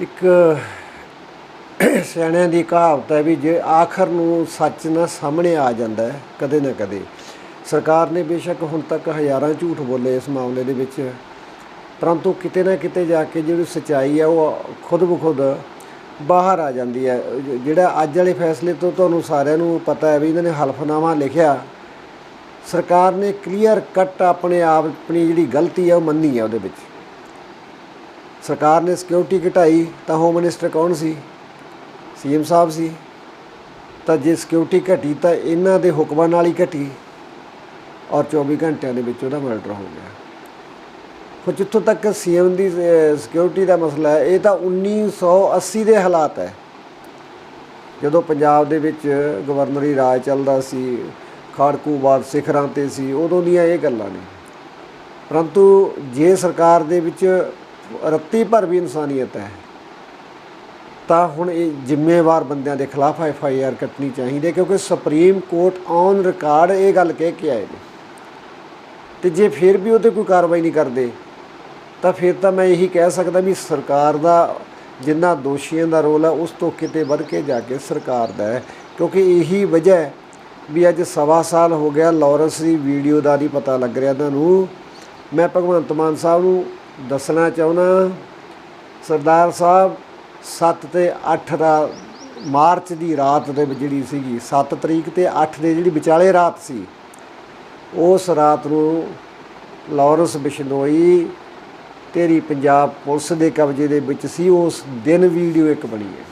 ਇੱਕ ਸਿਆਣਿਆਂ ਦੀ ਕਹਾਵਤ ਹੈ ਵੀ ਜੇ ਆਖਰ ਨੂੰ ਸੱਚ ਨਾ ਸਾਹਮਣੇ ਆ ਜਾਂਦਾ ਹੈ, ਕਦੇ ਨਾ ਕਦੇ। ਸਰਕਾਰ ਨੇ ਬੇਸ਼ੱਕ ਹੁਣ ਤੱਕ ਹਜ਼ਾਰਾਂ ਝੂਠ ਬੋਲੇ ਇਸ ਮਾਮਲੇ ਦੇ ਵਿੱਚ। ਪਰੰਤੂ ਕਿਤੇ ਨਾ ਕਿਤੇ ਜਾ ਕੇ ਜਿਹੜੀ ਸਚਾਈ ਹੈ ਉਹ ਖੁਦ ਬਖੁਦ ਬਾਹਰ ਆ ਜਾਂਦੀ ਹੈ। ਜਿਹੜਾ ਅੱਜ ਵਾਲੇ ਫੈਸਲੇ ਤੋਂ ਤੁਹਾਨੂੰ ਸਾਰਿਆਂ ਨੂੰ ਪਤਾ ਹੈ ਵੀ ਇਹਨਾਂ ਨੇ ਹਲਫਨਾਮਾ ਲਿਖਿਆ। ਸਰਕਾਰ ਨੇ ਕਲੀਅਰ ਕੱਟ ਆਪਣੇ ਆਪ, ਆਪਣੀ ਜਿਹੜੀ ਗਲਤੀ ਹੈ ਉਹ ਮੰਨੀ ਹੈ ਉਹਦੇ ਵਿੱਚ। ਸਰਕਾਰ ਨੇ ਸਿਕਿਉਰਿਟੀ ਘਟਾਈ ਤਾਂ ਹੋਮ ਮਿਨਿਸਟਰ ਕੌਣ ਸੀ? ਸੀਐਮ ਸਾਹਿਬ ਸੀ। ਤਾਂ ਜੇ ਸਿਕਿਉਰਿਟੀ ਘਟੀ ਤਾਂ ਇਹਨਾਂ ਦੇ ਹੁਕਮਾਂ ਨਾਲ ਹੀ ਘਟੀ ਔਰ 24 ਘੰਟਿਆਂ ਦੇ ਵਿੱਚ ਉਹਦਾ ਮਰਡਰ ਹੋ ਗਿਆ। ਹੁਣ ਜਿੱਥੋਂ ਤੱਕ ਸੀਐਮ ਦੀ ਸਿਕਿਉਰਿਟੀ ਦਾ ਮਸਲਾ ਹੈ, ਇਹ ਤਾਂ 1980 ਦੇ ਹਾਲਾਤ ਹੈ। ਜਦੋਂ ਪੰਜਾਬ ਦੇ ਵਿੱਚ ਗਵਰਨਰੀ ਰਾਜ ਚੱਲਦਾ ਸੀ ਖਾੜਕੂਵਾਦ ਸਿਖਰਾਂ ਤੇ ਸੀ, ਉਦੋਂ ਦੀਆਂ ਇਹ ਗੱਲਾਂ ਨੇ। ਪਰੰਤੂ ਜੇ ਸਰਕਾਰ ਦੇ ਵਿੱਚ ਰੱਤੀ ਭਰ ਵੀ ਇਨਸਾਨੀਅਤ ਹੈ। ਤਾਂ ਹੁਣ ਇਹ ਜ਼ਿੰਮੇਵਾਰ ਬੰਦਿਆਂ ਦੇ ਖਿਲਾਫ ਐਫ ਆਈ ਆਰ ਕੱਟਣੀ ਚਾਹੀਦੀ ਹੈ ਕਿਉਂਕਿ ਸੁਪਰੀਮ ਕੋਰਟ ਔਨ ਰਿਕਾਰਡ ਇਹ ਗੱਲ ਕਹਿ ਕੇ ਆਏ ਨੇ। ਤੇ ਜੇ ਫਿਰ ਵੀ ਉਹਤੇ ਕੋਈ ਕਾਰਵਾਈ ਨਹੀਂ ਕਰਦੇ, ਤਾਂ ਫਿਰ ਤਾਂ ਮੈਂ ਇਹੀ ਕਹਿ ਸਕਦਾ ਵੀ ਸਰਕਾਰ ਦਾ ਜਿੰਨਾ ਦੋਸ਼ੀਆਂ ਦਾ ਰੋਲ ਹੈ ਉਸ ਤੋਂ ਕਿਤੇ ਵੱਧ ਕੇ ਜਾ ਕੇ ਸਰਕਾਰ ਦਾ ਹੈ। ਕਿਉਂਕਿ ਇਹੀ ਵਜ੍ਹਾ ਹੈ ਵੀ ਅੱਜ ਸਵਾ ਸਾਲ ਹੋ ਗਿਆ, ਲਾਰੈਂਸ ਦੀ ਵੀਡੀਓ ਦਾ ਨਹੀਂ ਪਤਾ ਲੱਗ ਰਿਹਾ ਤੁਹਾਨੂੰ ਮੈਂ ਭਗਵੰਤ ਮਾਨ ਸਾਹਿਬ ਨੂੰ ਦੱਸਣਾ ਚਾਹੁੰਦਾ ਸਰਦਾਰ ਸਾਹਿਬ 7 ਤੇ 8 ਦਾ ਮਾਰਚ ਦੀ ਰਾਤ ਦੇ ਜਿਹੜੀ ਸੀਗੀ 7 ਤਰੀਕ ਤੇ 8 ਦੇ ਜਿਹੜੀ ਵਿਚਾਲੇ ਰਾਤ ਸੀ, ਉਸ ਰਾਤ ਨੂੰ ਲਾਰੈਂਸ ਬਿਸ਼ਨੋਈ, ਤੇਰੀ ਪੰਜਾਬ ਪੁਲਿਸ ਦੇ ਕਬਜ਼ੇ ਦੇ ਵਿੱਚ ਸੀ, ਉਸ ਦਿਨ ਵੀਡੀਓ ਇੱਕ ਬਣੀ ਹੈ।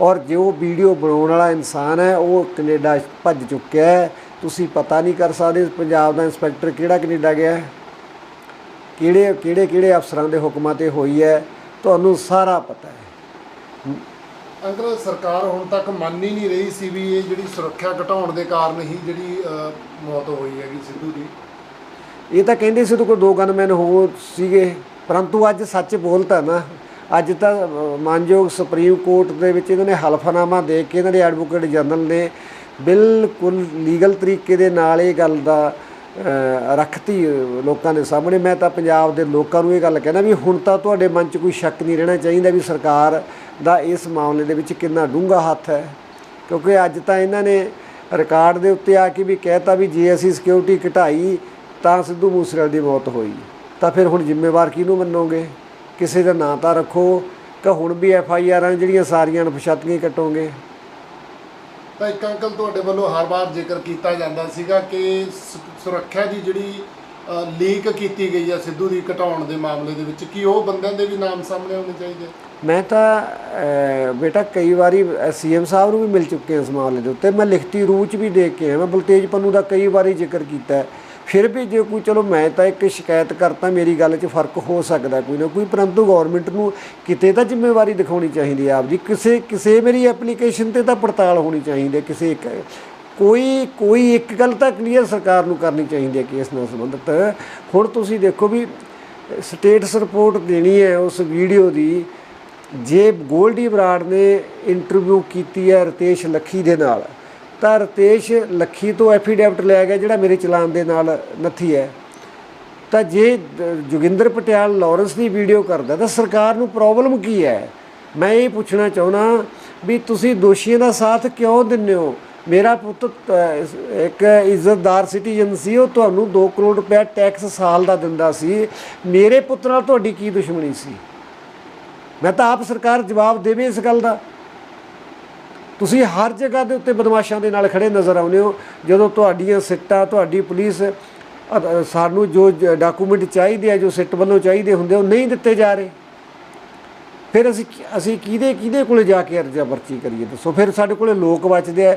ਔਰ ਜੋ ਵੀਡੀਓ ਬਣਾਉਣ ਵਾਲਾ ਇਨਸਾਨ ਹੈ, ਉਹ ਕੈਨੇਡਾ ਭੱਜ ਚੁੱਕਿਆ ਹੈ, ਤੁਸੀਂ ਪਤਾ ਨਹੀਂ ਕਰ ਸਕਦੇ, ਪੰਜਾਬ ਦਾ ਇੰਸਪੈਕਟਰ ਕਿਹੜਾ ਕੈਨੇਡਾ ਗਿਆ ਹੈ। ਕਿਹੜੇ ਕਿਹੜੇ ਕਿਹੜੇ ਅਫਸਰਾਂ ਦੇ ਹੁਕਮਾਂ ਤੇ ਹੋਈ ਹੈ ਤੁਹਾਨੂੰ ਸਾਰਾ ਪਤਾ ਹੈ। ਅੰਕਲ ਸਰਕਾਰ ਹੁਣ ਤੱਕ ਮੰਨ ਹੀ ਨਹੀਂ ਰਹੀ ਸੀ ਵੀ ਇਹ ਜਿਹੜੀ ਸੁਰੱਖਿਆ ਘਟਾਉਣ ਦੇ ਕਾਰਨ ਹੀ ਜਿਹੜੀ ਮੌਤ ਹੋਈ ਹੈਗੀ ਸਿੱਧੂ ਦੀ। ਇਹ ਤਾਂ ਕਹਿੰਦੇ ਸੀ ਉਹਦੇ ਕੋਲ ਦੋ ਗਨਮੈਨ ਹੋ ਸੀਗੇ ਪਰੰਤੂ ਅੱਜ ਸੱਚ ਬੋਲਤਾ ਨਾ ਅੱਜ ਤਾਂ ਮਾਨਯੋਗ ਸੁਪਰੀਮ ਕੋਰਟ ਦੇ ਵਿੱਚ ਇਹਨਾਂ ਨੇ ਹਲਫਨਾਮਾ ਦੇ ਕੇ ਇਹਨਾਂ ਦੇ ਐਡਵੋਕੇਟ ਜਨਰਲ ਨੇ ਬਿਲਕੁਲ ਲੀਗਲ ਤਰੀਕੇ ਦੇ ਨਾਲ ਇਹ ਗੱਲ ਦਾ ਰੱਖਤੀ ਲੋਕਾਂ ਦੇ ਸਾਹਮਣੇ। ਮੈਂ ਤਾਂ ਪੰਜਾਬ ਦੇ ਲੋਕਾਂ ਨੂੰ ਇਹ ਗੱਲ ਕਹਿਣਾ ਵੀ ਹੁਣ ਤਾਂ ਤੁਹਾਡੇ ਮਨ 'ਚ ਕੋਈ ਸ਼ੱਕ ਨਹੀਂ ਰਹਿਣਾ ਚਾਹੀਦਾ ਵੀ ਸਰਕਾਰ ਦਾ ਇਸ ਮਾਮਲੇ ਦੇ ਵਿੱਚ ਕਿੰਨਾ ਡੂੰਘਾ ਹੱਥ ਹੈ। ਕਿਉਂਕਿ ਅੱਜ ਤਾਂ ਇਹਨਾਂ ਨੇ ਰਿਕਾਰਡ ਦੇ ਉੱਤੇ ਆ ਕੇ ਵੀ ਕਹਿਤਾ ਵੀ ਜੇ ਅਸੀਂ ਸਿਕਿਉਰਿਟੀ ਘਟਾਈ ਤਾਂ ਸਿੱਧੂ ਮੂਸੇਵਾਲੇ ਦੀ ਮੌਤ ਹੋਈ। ਤਾਂ ਫਿਰ ਹੁਣ ਜ਼ਿੰਮੇਵਾਰ ਕਿਹਨੂੰ ਮੰਨੋਗੇ? ਕਿਸੇ ਦਾ ਨਾਂ ਤਾਂ ਰੱਖੋ। ਕਿ ਹੁਣ ਵੀ ਐਫ ਆਈ ਆਰਾਂ ਜਿਹੜੀਆਂ ਸਾਰੀਆਂ ਅਣਪਛਾਤੀਆਂ ਕੱਟੋਗੇ। ਤਾਂ ਇੱਕ ਅੰਕਲ ਤੁਹਾਡੇ ਵੱਲੋਂ ਹਰ ਵਾਰ ਜ਼ਿਕਰ ਕੀਤਾ ਜਾਂਦਾ ਸੀਗਾ ਕਿ ਸੁਰੱਖਿਆ ਦੀ ਜਿਹੜੀ ਲੀਕ ਕੀਤੀ ਗਈ ਹੈ ਸਿੱਧੂ ਦੀ ਘਟਾਉਣ ਦੇ ਮਾਮਲੇ ਦੇ ਵਿੱਚ, ਕੀ ਉਹ ਬੰਦਿਆਂ ਦੇ ਵੀ ਨਾਮ ਸਾਹਮਣੇ ਆਉਣੇ ਚਾਹੀਦੇ? ਮੈਂ ਤਾਂ ਬੇਟਾ ਕਈ ਵਾਰੀ ਸੀਐਮ ਸਾਹਿਬ ਨੂੰ ਵੀ ਮਿਲ ਚੁੱਕੇ ਇਸ ਮਾਮਲੇ ਦੇ ਉੱਤੇ। ਮੈਂ ਲਿਖਤੀ ਰੂਪ ਚ ਵੀ ਦੇਖ ਕੇ ਆਇਆ, ਮੈਂ ਬਲਤੇਜ ਪੰਨੂ ਦਾ ਕਈ ਵਾਰੀ ਜ਼ਿਕਰ ਕੀਤਾ। ਫਿਰ ਵੀ ਜੇ ਕੋਈ, ਚਲੋ ਮੈਂ ਤਾਂ ਇੱਕ ਸ਼ਿਕਾਇਤ ਕਰਤਾ, ਮੇਰੀ ਗੱਲ 'ਚ ਫ਼ਰਕ ਹੋ ਸਕਦਾ ਕੋਈ ਨਾ ਕੋਈ, ਪਰੰਤੂ ਗਵਰਨਮੈਂਟ ਨੂੰ ਕਿਤੇ ਤਾਂ ਜ਼ਿੰਮੇਵਾਰੀ ਦਿਖਾਉਣੀ ਚਾਹੀਦੀ ਹੈ ਆਪਦੀ। ਕਿਸੇ ਕਿਸੇ ਮੇਰੀ ਐਪਲੀਕੇਸ਼ਨ ਤੇ ਤਾਂ ਪੜਤਾਲ ਹੋਣੀ ਚਾਹੀਦੀ ਹੈ, ਕਿਸੇ ਇੱਕ, ਕੋਈ ਕੋਈ ਇੱਕ ਗੱਲ ਤਾਂ ਕਲੀਅਰ ਸਰਕਾਰ ਨੂੰ ਕਰਨੀ ਚਾਹੀਦੀ ਹੈ ਕੇਸ ਨਾਲ ਸੰਬੰਧਿਤ। ਹੁਣ ਤੁਸੀਂ ਦੇਖੋ ਵੀ ਸਟੇਟਸ ਰਿਪੋਰਟ ਦੇਣੀ ਹੈ ਉਸ ਵੀਡੀਓ ਦੀ, ਜੇ ਗੋਲਡੀ ਬਰਾੜ ਨੇ ਇੰਟਰਵਿਊ ਕੀਤੀ ਹੈ ਰਤੇਸ਼ ਲੱਖੀ ਦੇ ਨਾਲ ਤਾਂ ਰਤੇਸ਼ ਲੱਖੀ ਤੋਂ ਐਫੀਡੈਵਿਟ ਲਿਆ ਗਿਆ ਜਿਹੜਾ ਮੇਰੇ ਚਲਾਨ ਦੇ ਨਾਲ ਨੱਥੀ ਹੈ। ਤਾਂ ਜੇ ਜੋਗਿੰਦਰ ਪਟਿਆਲ ਲਾਰੈਂਸ ਦੀ ਵੀਡੀਓ ਕਰਦਾ ਤਾਂ ਸਰਕਾਰ ਨੂੰ ਪ੍ਰੋਬਲਮ ਕੀ ਹੈ? ਮੈਂ ਇਹ ਪੁੱਛਣਾ ਚਾਹੁੰਦਾ ਵੀ ਤੁਸੀਂ ਦੋਸ਼ੀਆਂ ਦਾ ਸਾਥ ਕਿਉਂ ਦਿੰਦੇ ਹੋ? ਮੇਰਾ ਪੁੱਤ ਇੱਕ ਇੱਜ਼ਤਦਾਰ ਸਿਟੀਜ਼ਨ ਸੀ, ਉਹ ਤੁਹਾਨੂੰ 2 ਕਰੋੜ ਰੁਪਏ ਟੈਕਸ ਸਾਲ ਦਾ ਦਿੰਦਾ ਸੀ। ਮੇਰੇ ਪੁੱਤ ਨਾਲ ਤੁਹਾਡੀ ਕੀ ਦੁਸ਼ਮਣੀ ਸੀ? ਮੈਂ ਤਾਂ ਆਪ ਸਰਕਾਰ ਜਵਾਬ ਦੇਵੇ ਇਸ ਗੱਲ ਦਾ। ਤੁਸੀਂ ਹਰ ਜਗ੍ਹਾ ਦੇ ਉੱਤੇ ਬਦਮਾਸ਼ਾਂ ਦੇ ਨਾਲ ਖੜੇ ਨਜ਼ਰ ਆਉਂਦੇ ਹੋ। ਜਦੋਂ ਤੁਹਾਡੀਆਂ ਸਿੱਟਾਂ, ਤੁਹਾਡੀ ਪੁਲਿਸ ਸਾਨੂੰ ਜੋ ਡਾਕੂਮੈਂਟ ਚਾਹੀਦੇ ਆ, ਜੋ ਸਿੱਟ ਵੱਲੋਂ ਚਾਹੀਦੇ ਹੁੰਦੇ ਉਹ ਨਹੀਂ ਦਿੱਤੇ ਜਾ ਰਹੇ। ਫਿਰ ਅਸੀਂ ਅਸੀਂ ਕਿਹਦੇ ਕਿਹਦੇ ਕੋਲੇ ਜਾ ਕੇ ਅਰਜ਼ਾ ਪਰਚੀ ਕਰੀਏ? ਦੱਸੋ। ਫਿਰ ਸਾਡੇ ਕੋਲੇ ਲੋਕ ਬਚਦੇ ਆ।